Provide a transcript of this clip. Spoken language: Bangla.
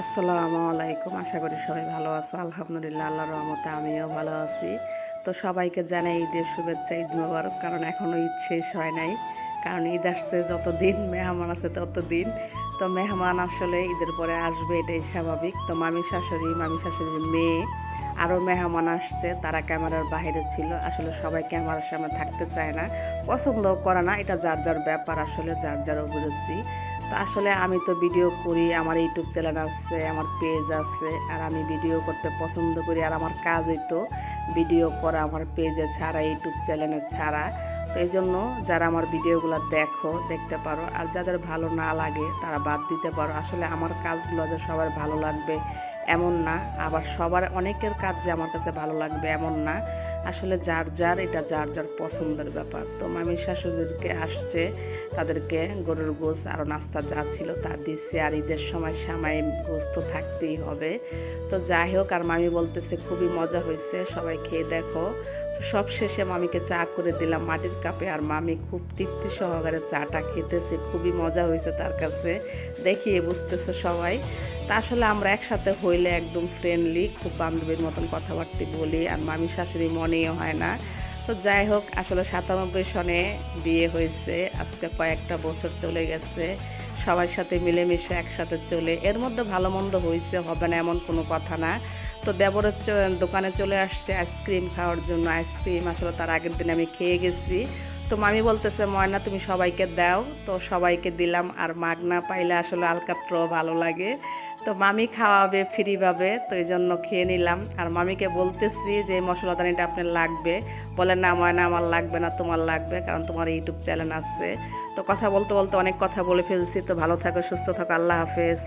আসসালামু আলাইকুম। আশা করি সবাই ভালো আছো। আলহামদুলিল্লাহ আল্লাহ রহমতে আমিও ভালো আছি। তো সবাইকে জানাই ঈদের শুভেচ্ছা, ঈদ মোবারক, কারণ এখনও ঈদ শেষ হয় নাই। কারণ ঈদ আসছে যতদিন মেহমান আছে তত দিন। তো মেহমান আসলে ঈদের পরে আসবে, এটাই স্বাভাবিক। তো মামি শাশুড়ি, মামি শাশুড়ির মেয়ে, আরও মেহমান আসছে, তারা ক্যামেরার বাইরে ছিল। আসলে সবাই ক্যামেরার সামনে থাকতে চায় না, পছন্দও করে না। এটা যার যার ব্যাপার, আসলে যার যার অভিরুচি আসলে আমি তো ভিডিও করি, আমার ইউটিউব চ্যানেল আছে, আমার পেজ আছে, আর আমি ভিডিও করতে পছন্দ করি, আর আমার কাজই তো ভিডিও করা, আমার পেজে ছাড়া ইউটিউব চ্যানেলে ছাড়া। তো এই জন্য যারা আমার ভিডিওগুলো দেখো, দেখতে পারো, আর যাদের ভালো না লাগে, তারা বাদ দিতে পারো। আসলে আমার কাজগুলো যে সবার ভালো লাগবে, এমন না। আবার সবার অনেকের কাজ যে আমার কাছে ভালো লাগবে, এমন না। আসলে যার যার, এটা যার যার পছন্দের ব্যাপার। তো মামির শাশুড়িকে আসছে, তাদেরকে গরুর গোস আরও নাস্তা যা ছিল তা দিচ্ছে। আর ঈদের সময় সামাই গোস তো থাকতেই হবে। তো যাই হোক, আর মামি বলতেছে, খুবই মজা হয়েছে, সবাই খেয়ে দেখো। তো সব শেষে মামিকে চা করে দিলাম। মাটির কাপে আর মামি খুব তৃপ্তি সহকারে চাটা খেতেছে, খুবই মজা হয়েছে তার কাছে। দেখিয়ে বুঝতেছে সবাই। তা আসলে আমরা একসাথে হইলে একদম ফ্রেন্ডলি খুব বান্ধবীর মতন কথাবার্তা বলি আর মামি শাশুড়ি মনেও হয় না। তো যাই হোক, আসলে সাতানব্বই সনে বিয়ে হয়েছে, আজকে কয়েকটা বছর চলে গেছে। সবার সাথে মিলেমিশে একসাথে চলে, এর মধ্যে ভালো মন্দ হয়েছে, হবে না এমন কোনো কথা না। তো দেবরের দোকানে চলে আসছে আইসক্রিম খাওয়ার জন্য। আইসক্রিম আসলে তার আগের দিন আমি খেয়ে গেছি। তো মামি বলতেছে, ময়না, তুমি সবাইকে দাও। তো সবাইকে দিলাম। আর মাগনা পাইলে আসলে আলকাত্র ভালো লাগে। তো মামি খাওয়াবে ফ্রিভাবে তো এই জন্য খেয়ে নিলাম। আর মামিকে বলতেছি যে মশলাদানিটা আপনার লাগবে। বলে, না ময়না, আমার লাগবে না, তোমার লাগবে, কারণ তোমার ইউটিউব চ্যানেল আছে। তো কথা বলতে বলতে অনেক কথা বলে ফেলছি। তো ভালো থাকো, সুস্থ থাকো, আল্লাহ হাফেজ।